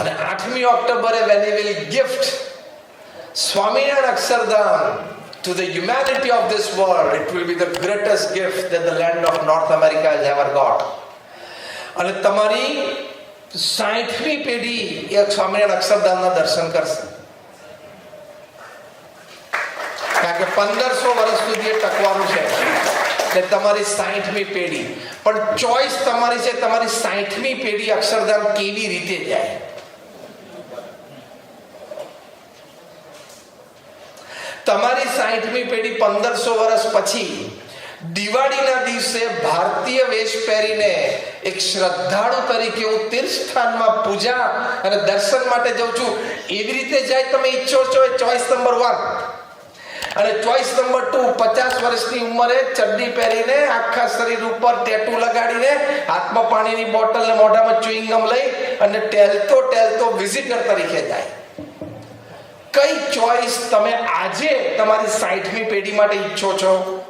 અને આઠમી ઓક્ટોબરે when he will gift Swaminarayan Akshardham to the humanity of this world. It will be the greatest gift that the land of north america has ever got. અને તમારી સાઠમી પેઢી એ સ્વામિનારાયણ અક્ષરધામના દર્શન કરશે. કારણ કે પંદરસો વર્ષ સુધી એ ટકવાનું છે. એટલે તમારી સાઠમી પેઢી. પણ ચોઈસ તમારી છે, તમારી સાઠમી પેઢી અક્ષરધામ કેવી રીતે જાય? તમારી સાઠમી પેઢી પંદરસો વર્ષ પછી દિવાળીના દિવસે ભારતીય વેશ પહેરીને એક શ્રદ્ધાળુ તરીકે હું તીર્થ સ્થાનમાં પૂજા અને દર્શન માટે જાઉં છું. એવી રીતે જાય તમે ઈચ્છો છો એ ચોઈસ નંબર વન અને ચોઈસ નંબર ટુ, પચાસ વર્ષની ઉંમરે ચડ્ડી પહેરીને આખા શરીર ઉપર ટેટુ લગાડીને હાથમાં પાણીની બોટલ ને મોઢામાં ચ્યુઇંગમ લઈ અને ટેલતો ટેલતો વિઝિટર તરીકે જાય. કઈ ચોઈસ તમે આજે તમારી સાઠમી પેઢી માટે ઈચ્છો છો?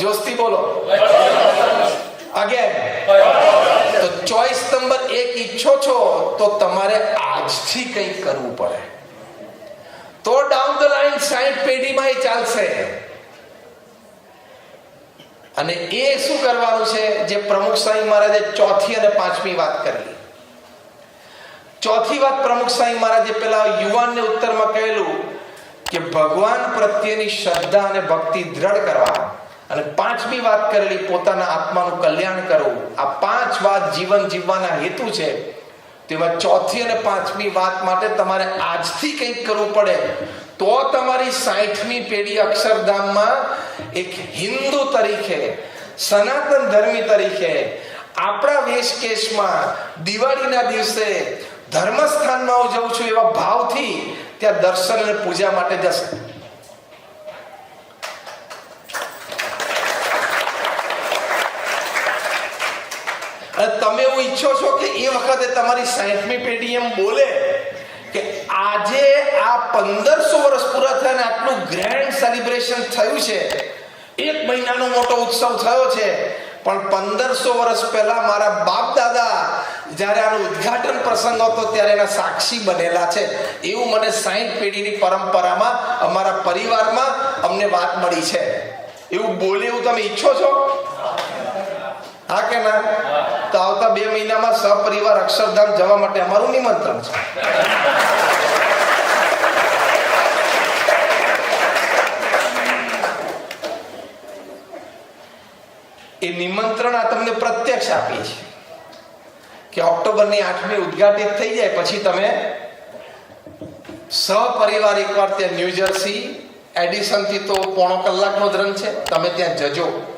જોસ્તી બોલો. અગેન તો ચોઈસ નંબર એક ઈચ્છો છો તો તમારે આજથી કંઈક કરવું પડે. તો ડાઉન ધ લાઈન સાઈઠ પેઢીમાં એ ચાલશે. અને એ શું કરવાનું છે? જે પ્રમુખ સ્વામી મહારાજે ચોથી અને પાંચમી વાત કરી. ચોથી વાત પ્રમુખ સ્વામી મહારાજે પેલા યુવાનને ઉત્તરમાં કહેલું કે ભગવાન પ્રત્યેની શ્રદ્ધા અને ભક્તિ દ્રઢ કરવા. અને પાંચમી વાત કરેલી, પોતાના આત્માનું કલ્યાણ કરવું. આ પાંચ વાત જીવન જીવવાના હેતુ છે. તેમાં ચોથી અને પાંચમી વાત માટે તમારે આજથી કંઈક કરવું પડે. તો તમારી સાઠમી પેઢી અક્ષરધામમાં એક હિન્દુ તરીકે, સનાતન ધર્મી તરીકે, આપણા વેશકેશમાં દિવાળીના દિવસે ધર્મસ્થાનમાં હું જઉં છું, એવા ભાવથી ત્યાં દર્શન અને પૂજા માટે જશે. તમે એવું ઈચ્છો છો કે એ વખતે તમારી સાઠમી પેઢી એમ બોલે કે આજે આ પંદરસો વર્ષ પૂરા થયા આટલું ગ્રેન્ડ સેલિબ્રેશન થયું છે. એક મહિનાનો મોટો ઉત્સવ થયો છે. પણ પંદરસો વર્ષ પહેલા મારા બાપ દાદા જ્યારે આનો ઉદ્ઘાટન પ્રસંગ હતો ત્યારે એના સાક્ષી બનેલા છે. એવું મને સાઈઠ પેઢીની પરંપરામાં, અમારા પરિવારમાં અમને વાત મળી છે. એવું બોલે એવું તમે ઈચ્છો છો? હા કે ના? તો આવતા બે મહિનામાં સપરિવાર અક્ષરધામ જવા માટે અમારું નિમંત્રણ છે. એ નિમંત્રણ આ તમને પ્રત્યક્ષ આપીએ છીએ. કે ઓક્ટોબરની આઠમી ઉદઘાટિત થઈ જાય પછી તમે સહપરિવાર એકવાર ત્યાં ન્યૂજર્સી એડિશનથી તો પોણો કલાકનો જ છે. તમે ત્યાં જજો.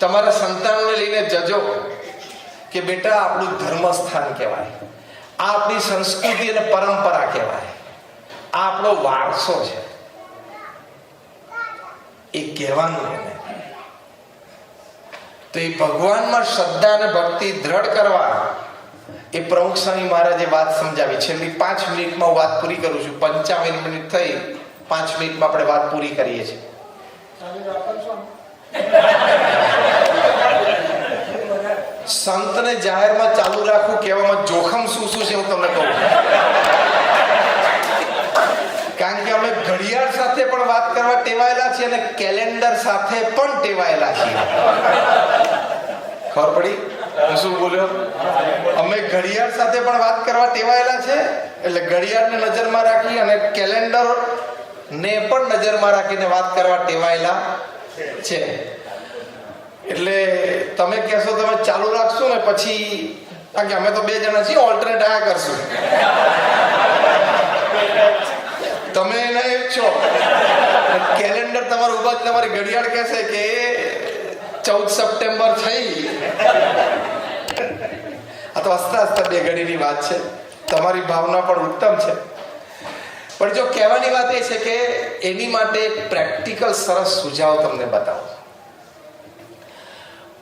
તમારા સંતાનને લઈને જજો કે બેટા આપણું ધર્મસ્થાન કહેવાય. આ આપણી સંસ્કૃતિ અને પરંપરા કહેવાય. આ આપણો વારસો છે. એ કહેવાનું એને. તો એ ભગવાનમાં શ્રદ્ધા અને ભક્તિ દ્રઢ કરવા એ પ્રમુખ સ્વામી મહારાજે વાત સમજાવી. છેલ્લી પાંચ મિનિટમાં હું વાત પૂરી કરું છું. પંચાવન મિનિટ થઈ, પાંચ મિનિટમાં આપણે વાત પૂરી કરીએ છીએ. સંતને જાહેરમાં ચાલુ રાખવું કહેવામાં જોખમ શું શું છે હું તમને કહું કારણ કે ઘડિયાળ સાથે પણ વાત કરવા ટેવાયેલા છીએ અને કેલેન્ડર સાથે પણ ટેવાયેલા છીએ. ખબર પડી? હું શું બોલ્યો? અમે ઘડિયાળ સાથે પણ વાત કરવા ટેવાયેલા છે એટલે ઘડિયાળને નજરમાં રાખી અને કેલેન્ડર ને પણ નજરમાં રાખીને વાત કરવા ટેવાયેલા છે. એટલે તમે કહેશો તમે ચાલુ રાખશો ને પછી કારણ કે અમે તો બે જણા છીએ ઓલ્ટરનેટ આયા કરશું. તમે છો. કેલેન્ડર તમારું ઊભા તમારી ઘડિયાળ કહેશે કે ચૌદ સપ્ટેમ્બર થઈ. આ તો હસતા હસતા બે ઘડીની વાત છે. તમારી ભાવના પણ ઉત્તમ છે. પણ જો કહેવાની વાત એ છે કે એની માટે પ્રેક્ટિકલ સરસ સુઝાવ તમને બતાવો.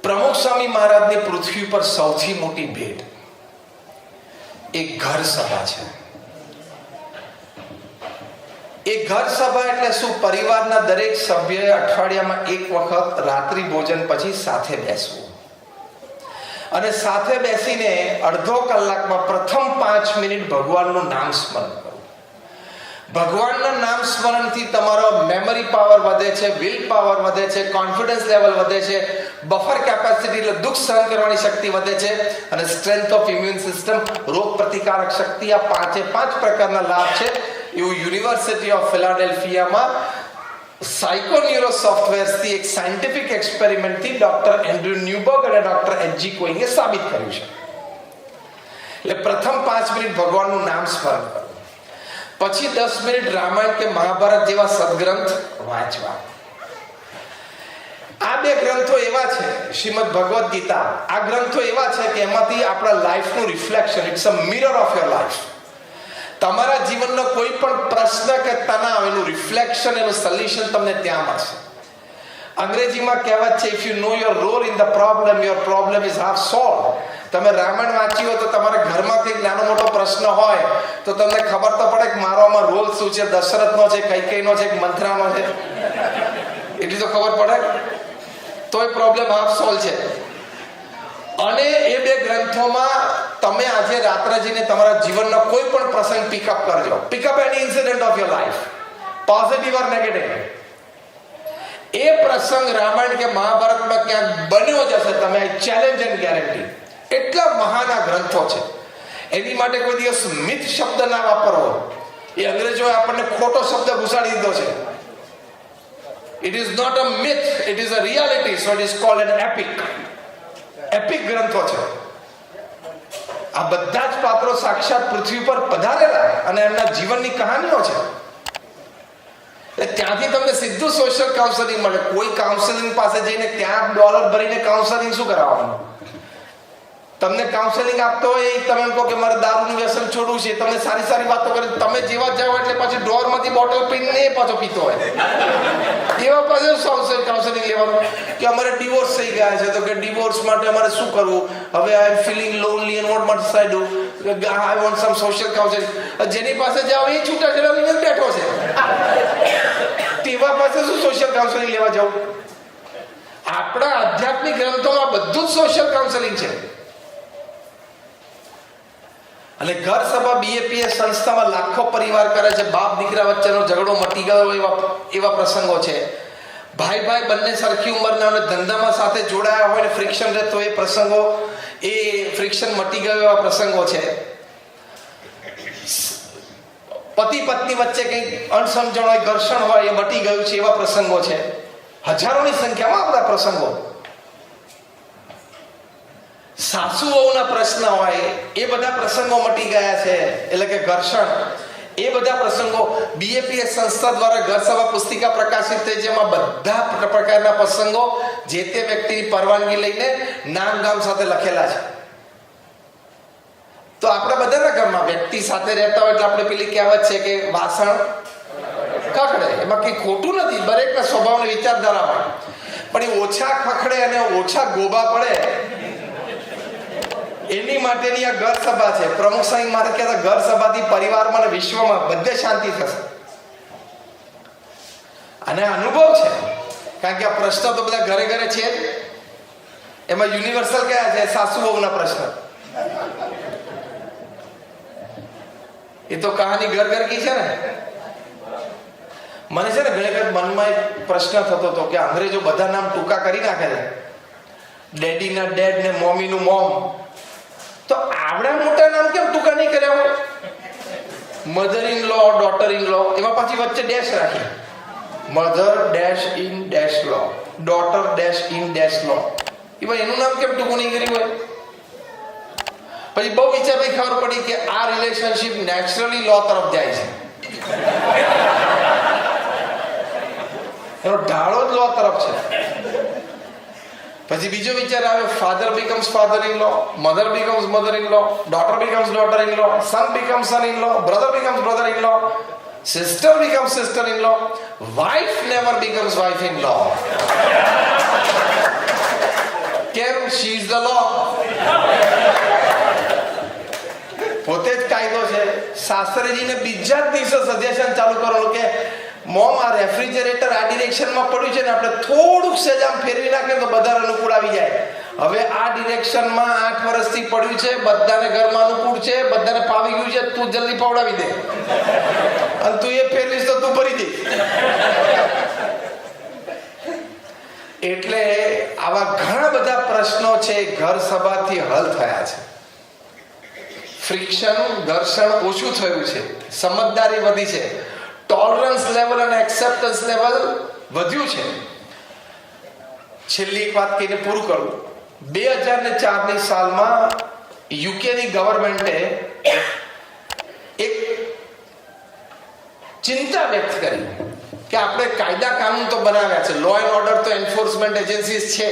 પ્રમુખ સ્વામી મહારાજની પૃથ્વી પર સૌથી મોટી ભેટ. એક ઘર સભા છે. એ ઘર સભા એટલે શું? પરિવારના દરેક સભ્યએ અઠવાડિયામાં એક વખત રાત્રિ ભોજન પછી સાથે બેસવું. અને સાથે બેસીને અડધો કલાકમાં પ્રથમ પાંચ મિનિટ ભગવાનનું નામ સ્મરણ ભગવાનના નામ સ્મરણથી તમારો મેમરી પાવર વધે છે વિલ પાવર વધે છે કોન્ફિડન્સ લેવલ વધે છે બફર કેપેસિટી એટલે દુઃખ સહન કરવાની શક્તિ વધે છે અને સ્ટ્રેન્થ ઓફ ઇમ્યુન સિસ્ટમ રોગ પ્રતિકારક શક્તિ આ પાંચે પાંચ પ્રકારના લાભ છે. એવું યુનિવર્સિટી ઓફ ફિલાડેલ્ફિયામાં સાયકોન્યુરો સોફ્ટવેર્સથી એક સાયન્ટિફિક એક્સપેરિમેન્ટથી ડોક્ટર એન્ડ્રુ ન્યુબર્ગ અને ડોક્ટર એચજી કોઈંગે સાબિત કર્યું છે. એટલે પ્રથમ પાંચ મિનિટ ભગવાનનું નામ સ્મરણ પછી દસ મિનિટ રામાયણ કે મહાભારત જેવા સદગ્રંથ વાંચવા. આ બે ગ્રંથો એવા છે, શ્રીમદ ભગવદ્ ગીતા. આ ગ્રંથો એવા છે કે એમાંથી આપણા લાઈફનું reflection it's a mirror of your life તમારા જીવનનો કોઈ પણ પ્રશ્ન કે તણાવ, એનું રિફ્લેક્શન એનું સોલ્યુશન તમને ત્યાં મળશે. અંગ્રેજીમાં કહેવત છે if you know your role in the problem your problem is half solve તમે રામાયણ વાંચી હોય તો તમારા ઘરમાં કંઈક નાનો મોટો પ્રશ્ન હોય તો તમને ખબર તો પડે કે મારો આમાં રોલ શું છે, દશરથનો છે, કૈકેયનો છે, કે મંથરાનો છે. એટલી તો ખબર પડે? તોય પ્રોબ્લેમ હાફ સોલ્વ છે. અને એ બે ગ્રંથોમાં તમે આજે રાત્રે જઈને તમારા જીવનનો કોઈ પણ પ્રસંગ પિકઅપ કરજો. Pickup any incident of your life positive or negative એ પ્રસંગ રામાયણ કે મહાભારતમાં ક્યાંક બન્યો જ હશે, તમે ચેલેન્જ એન્ડ ગેરંટી એટલા મહાન આ ગ્રંથો છે. એની માટે કોઈ દિવસ મિથ શબ્દ ના વાપરવો. એ અંગ્રેજોએ આપણને ખોટો શબ્દ ઘુસાડી દીધો છે. It is not a myth it is a reality so it is called an epic epic ગ્રંથો છે. આ બધા જ પાત્રો સાક્ષાત પૃથ્વી પર પધારેલા અને એમના જીવનની કહાનીઓ છે. ત્યાંથી તમને સીધું સોશિયલ કાઉન્સેલિંગ મળે. કોઈ કાઉન્સેલિંગ પાસે જઈને ત્યાં ડોલર ભરીને કાઉન્સેલિંગ શું કરાવવાનું? તમને કાઉન્સેલિંગ આપતો હોય તમે કહો કે મારે દારૂનું વ્યસન છોડવું છે તમને સારી સારી વાતો કરે. તમે જેવા જાઓ એટલે પાછી ડોરમાંથી બોટલ પીને પાછો પીતો હોય. એવા પાસે કાઉન્સેલિંગ લેવાનું? કે અમારે ડિવોર્સ થઈ ગયા છે, તો કે ડિવોર્સ માટે અમારે શું કરવું? હવે I am feeling lonely and what must I do I want some social counselling જેની પાસે જાઓ, એ છૂટા છેડા બેઠો છે. તેવા પાસે શું સોશિયલ કાઉન્સેલિંગ લેવા જાવ આપણા આધ્યાત્મિક ગ્રંથોમાં બધું જ સોશિયલ કાઉન્સેલિંગ છે. અને ઘર સભા બીએપીએસ સંસ્થામાં લાખો પરિવાર કરે છે. બાપ દીકરા વચ્ચેનો ઝઘડો મટી ગયો એવા એવા પ્રસંગો છે. ભાઈ ભાઈ બંને સરખી ઉંમરના અને ધંધામાં સાથે જોડાયા હોય ને ફ્રિક્શન રહેતો એ પ્રસંગો, એ ફ્રિક્શન મટી ગયો એવા પ્રસંગો છે. પતિ પત્ની વચ્ચે કંઈક અણસમજણ હોય ઘર્ષણ હોય એ મટી ગયું છે એવા પ્રસંગો છે. હજારોની સંખ્યામાં બધા પ્રસંગો. સાસુઓના પ્રશ્ન હોય એ બધા પ્રસંગો મટી ગયા છે. એટલે કે ઘર્ષણ. એ બધા પ્રસંગો બીએપીએસ સંસ્થા દ્વારા ઘર સભા પુસ્તિકા પ્રકાશિત થઈ, જેમાં બધા પ્રકારના પ્રસંગો જે તે વ્યક્તિની પરવાનગી લઈને નામ ગામ સાથે લખેલા છે. તો આપણા બધાના ઘરમાં વ્યક્તિ સાથે રહેતા હોય એટલે આપણે પેલી કહેવત છે કે વાસણ કકડે એમાં કંઈ ખોટું નથી, દરેકના સ્વભાવને વિચારધારા હોય પણ એ ઓછા ખખડે અને ઓછા ગોબા પડે એની માટેની આ ઘર સભા છે. પ્રમુખ સાહેબ મારે કહેતા ઘર સભાથી પરિવારમાં અને વિશ્વમાં બધે શાંતિ થશે. અને અનુભવ છે. કારણ કે આ પ્રશ્ન તો બધા ઘરે ઘરે છે એમાં યુનિવર્સલ કયા છે? સાસુ બહુના પ્રશ્ન. એ તો કહાની ઘર ઘર કી છે ને? મને છે ને ઘણી વખત મનમાં એક પ્રશ્ન થતો હતો કે અંગ્રેજો બધા નામ ટૂંકા કરી નાખે છે. ડેડીના ડેડ ને મોમીનું મોમ. તો આવડા મોટા નામ કેમ ટૂંકા નહીં કર્યા હોય? Mother in law daughter in law એમાં પાછી વચ્ચે dash rakhi mother dash in dash law daughter dash in dash law એમાં એનું નામ કેમ ટૂંકું નહીં કર્યું હોય? પછી બહુ વિચાર પછી ખબર પડી કે આ રિલેશનશિપ નેચરલી લો તરફ જાય છે. એનો ઢાળો જ લો તરફ છે. પછી બીજો વિચાર આવ્યો father becomes father in law mother becomes mother in law daughter becomes daughter in law son becomes son in law brother becomes brother in law sister becomes sister in law wife never becomes wife in law કેમ? She is the લો પોતે જ કાયદો છે. શાસ્ત્રીજીને બીજા જ દિવસે suggestion ચાલુ કરવાનું કે મોમ રેફ્રિજરેટર આ ડિરેક્શનમાં પડ્યું છે ને આપણે થોડુંક સેજ ફેરવી નાખીએ તો બધા અનુકૂળ આવી જાય. હવે આ ડિરેક્શનમાં આઠ વર્ષથી પડ્યું છે, બધાને ઘરમાં અનુકૂળ છે, બધાને પાવી ગયું છે, તું જલ્દી પાવડાવી દે. અને તું એ ફેરવીશ તો તું ભરી દે. એટલે આવા ઘણા બધા પ્રશ્નો છે, ઘર સભાથી હલ થયા છે. ફ્રિક્શન ઘર્ષણ ઓછું થયું છે. સમજદારી વધી છે. ટોલરન્સ લેવલ અને એક્સેપ્ટન્સ લેવલ વધ્યું છે. છેલ્લી એક વાત કહીને પૂરું કરું. બે હજાર ને ચારની સાલમાં યુકેની ગવર્મેન્ટે એક ચિંતા વ્યક્ત કરી કે આપણે કાયદા કાનૂન તો બનાવ્યા છે. લો એન્ડ ઓર્ડર તો એન્ફોર્સમેન્ટ એજન્સી છે.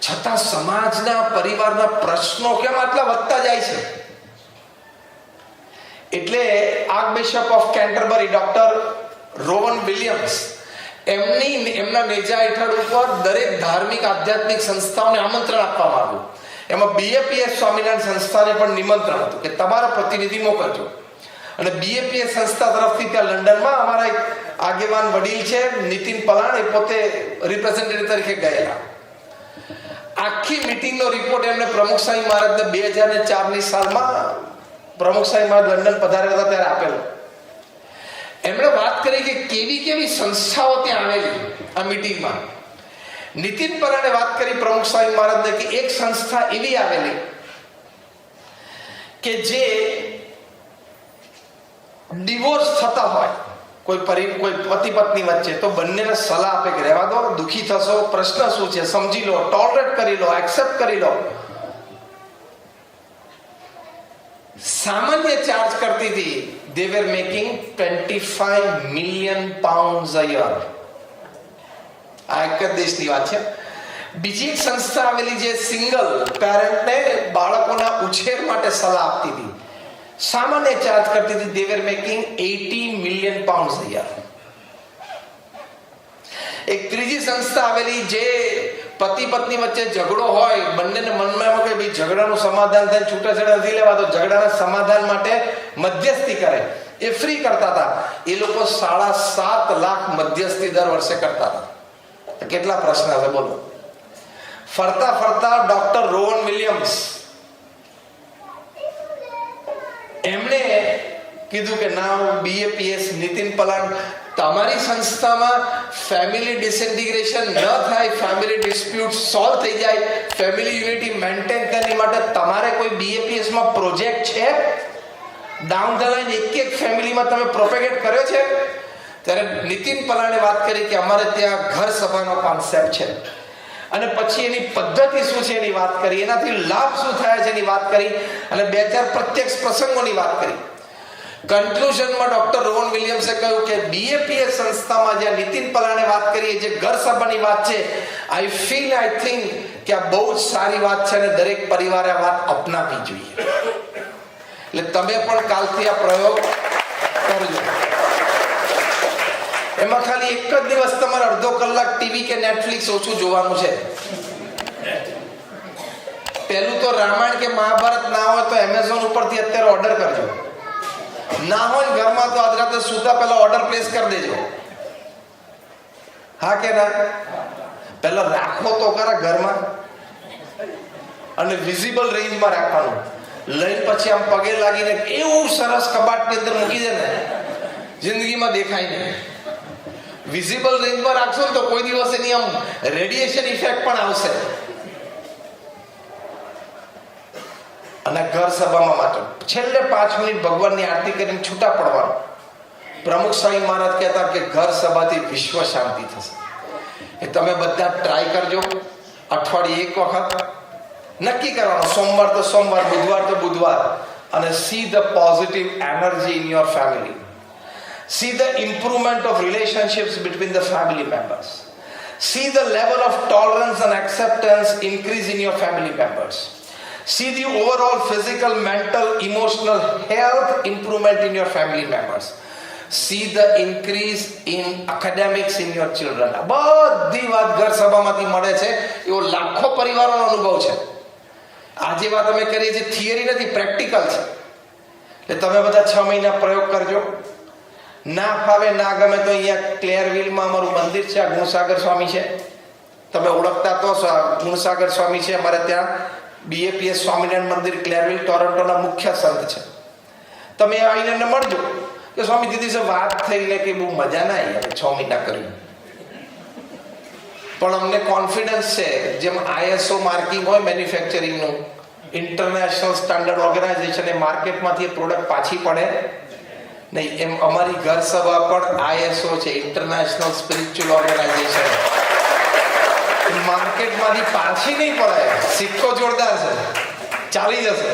છતાં સમાજના, પરિવારના પ્રશ્નો કેમ આટલા વધતા જાય છે? એટલે archbishop of Canterbury doctor Rowan Williams એમની, એમના નેજા હેઠળ ઉપર દરેક ધાર્મિક, આધ્યાત્મિક સંસ્થાઓને આમંત્રણ આપવામાં આવ્યું એમાં બીએપીએસ સ્વામિનારાયણ સંસ્થાને પણ નિમંત્રણ હતું કે તમારા પ્રતિનિધિ મોકલજો. અને બીએપીએસ સંસ્થા તરફથી ત્યાં લંડનમાં અમારા એક આગેવાન વડીલ છે, નીતિન પલાણ, એ પોતે રિપ્રેઝેન્ટેટિવ તરીકે ગયેલા. આખી મીટિંગનો રિપોર્ટ એમને પ્રમુખ સ્વામી મહારાજને બે હજાર ને ચારની સાલમાં પ્રમુખ સાહેબ મારા લંડન પધાર્યા હતા ત્યારે આપેલો. એમણે વાત કરી કે કેવી કેવી સંસ્થાઓ ત્યાં આવેલી આ મિટિંગમાં નીતિન પરાણે વાત કરી પ્રમુખ સ્વામી મહારાજને કે એક સંસ્થા એવી આવેલી કે જે ડિવોર્સ થતા હોય, કોઈ પરી કોઈ પતિ પત્ની વચ્ચે, તો બંનેને સલાહ આપે કે રહેવા દો, દુઃખી થશો, પ્રશ્ન શું છે, સમજી લો ટોલરેટ કરી લો એક્સેપ્ટ કરી લો. સામાન્ય ચાર્જ કરતી હતી. They were making 25 million pound a year આ એક જ દેશની વાત છે. બીજી એક સંસ્થા આવેલી જે સિંગલ પેરેન્ટને બાળકોના ઉછેર માટે સલાહ આપતી હતી. સામાન્ય ચાર્જ કરતી હતી. They were making 80 million pounds a year એક ત્રીજી સંસ્થા આવેલી જે પતિ પત્ની વચ્ચે ઝઘડો હોય, બંનેને મનમાં એમ કે ભાઈ ઝઘડાનું સમાધાન થાય છૂટાછેડા નથી લેવા, તો ઝઘડાના સમાધાન માટે મધ્યસ્થી કરે. એ ફ્રી કરતા હતા. એ લોકો સાડા સાત લાખ મધ્યસ્થી દર વર્ષે કરતા હતા. કેટલા પ્રશ્ન છે, બોલો. ફરતા ફરતા ડોક્ટર રોવન વિલિયમ્સ એમણે કીધું કે, ના બીએપીએસ નીતિન પલાણ તમારી સંસ્થામાં ફેમિલી ડિસઇન્ટિગ્રેશન ન થાય ફેમિલી ડિસ્પ્યુટ સોલ્વ થઈ જાય ફેમિલી યુનિટી મેન્ટેન કરવા માટે તમારે કોઈ બીએપીએસમાં પ્રોજેક્ટ છે? ડાઉન ધ લાઈન એક એક ફેમિલીમાં તમે પ્રોપેગેટ કર્યો છે? ત્યારે નીતિન પલાણે વાત કરી કે અમારે ત્યાં ઘર સભાનો કોન્સેપ્ટ છે. અને પછી એની પદ્ધતિ શું છે એની વાત કરી, એનાથી લાભ શું થયા છે એની વાત કરી, અને બે ચાર પ્રત્યક્ષ પ્રસંગોની વાત કરી. કન્ક્લુઝનમાં ડોક્ટર રોહન વિલિયમ્સે કહ્યું કે બીએપીએ સંસ્થામાં જ્યાં નીતિન પલાણે વાત કરી જે ઘર સભાની વાત છે આઈ ફીલ આઈ થિંક કે આ બહુ જ સારી વાત છે અને દરેક પરિવારે આ વાત અપનાવી જોઈએ. એટલે તમે પણ કાલથી આ પ્રયોગ કરજો. એમાં ખાલી એક જ દિવસ તમારે અડધો કલાક ટીવી કે નેટફ્લિક્સ ઓછું જોવાનું છે. પહેલું તો રામાયણ કે મહાભારત ના હોય તો એમેઝોન ઉપરથી અત્યારે ઓર્ડર કરજો. ના હોય ઘરમાં તો આજ રાતે સુતા પહેલા ઓર્ડર પ્લેસ કરી દેજો. હા કે ના? પહેલા રાખો તો ખરા ઘરમાં. અને વિઝિબલ રેન્જમાં રાખવાનું. લઈને પછી આમ પગે લાગીને એવું સરસ કબાટની અંદર મૂકી દે ને, જિંદગીમાં દેખાય નહીં. વિઝિબલ રેન્જમાં રાખશો ને તો કોઈ દિવસ એની આમ રેડિયેશન ઇફેક્ટ પણ આવશે. અને ઘર સભામાં માટે. છેલ્લે પાંચ મિનિટ ભગવાનની આરતી કરીને છૂટા પડવાનું. પ્રમુખ સ્વામી મહારાજ કહેતા કે ઘર સભાથી વિશ્વ શાંતિ થશે. એ તમે બધા ટ્રાય કરજો. અઠવાડિયે એક વખત. નક્કી કરવાનું. સોમવાર તો સોમવાર, બુધવાર તો બુધવાર. અને see the positive energy in your family see the improvement of relationships between the family members see the level of tolerance and acceptance increase in your family members. See the overall physical, mental, emotional health improvement in your family members. See the increase in academics in your children. બધી વાત ઘર સભામાંથી મળે છે, એવો લાખો પરિવારોનો અનુભવ છે. આજે વાત અમે કરીએ છીએ થિયરી નથી પ્રેક્ટિકલ છે. એટલે તમે બધા છ મહિના પ્રયોગ કરજો. ના ફાવે, ના ગમે તો અહીંયા ક્લેરવિલમાં અમારું મંદિર છે, આ ગુણસાગર સ્વામી છે. તમે ઓળખતા તો ગુણસાગર સ્વામી છે અમારે ત્યાં. બીએપીએસ સ્વામિનારાયણ મંદિર ક્લેરવિલ ટોરન્ટોના મુખ્ય સંત છે. તમે આવીને એને મળજો કે સ્વામી દીદી છે વાત થઈ એટલે કે બહુ મજા ના આવી છ મહિના કર્યું. પણ અમને કોન્ફિડન્સ છે, જેમ આઈએસઓ માર્કિંગ હોય મેન્યુફેક્ચરિંગનું ઇન્ટરનેશનલ સ્ટાન્ડર્ડ ઓર્ગેનાઇઝેશન એ માર્કેટમાંથી પ્રોડક્ટ પાછી પડે. નહીં, એમ અમારી ઘર સભા પણ આઈએસઓ છે ઇન્ટરનેશનલ સ્પિરિચ્યુઅલ ઓર્ગેનાઇઝેશન માર્કેટમાંથી પાછી નહીં પડાય. સિક્કો જોરદાર છે. ચાલી જશે.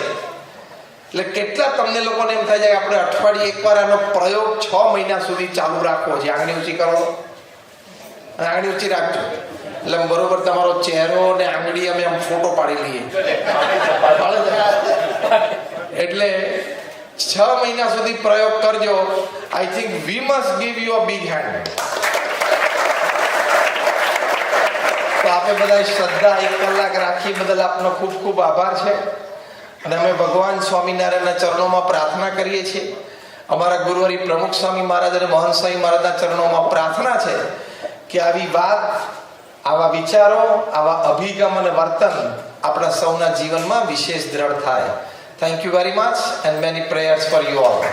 એટલે કેટલા તમને લોકોને એમ થાય છે આપણે અઠવાડિયે એકવાર આનો પ્રયોગ છ મહિના સુધી ચાલુ રાખવો છે? આંગળી ઊંચી કરો. આંગળી ઊંચી રાખજો. એટલે બરોબર તમારો ચહેરો ને આંગળી અમે આમ ફોટો પાડી લઈએ. એટલે છ મહિના સુધી પ્રયોગ કરજો. I think we must give you a big hand તો આપણે બધા શ્રદ્ધા એક કલાક રાખી બદલ આપનો ખૂબ ખૂબ આભાર છે. અને અમે ભગવાન સ્વામિનારાયણના ચરણોમાં પ્રાર્થના કરીએ છીએ. અમારા ગુરુવરી પ્રમુખ સ્વામી મહારાજ અને મોહન સ્વામી મહારાજના ચરણોમાં પ્રાર્થના છે કે આવી વાત, આવા વિચારો, આવા અભિગમ અને વર્તન આપણા સૌના જીવનમાં વિશેષ દ્રઢ થાય. Thank you very much and many prayers for you all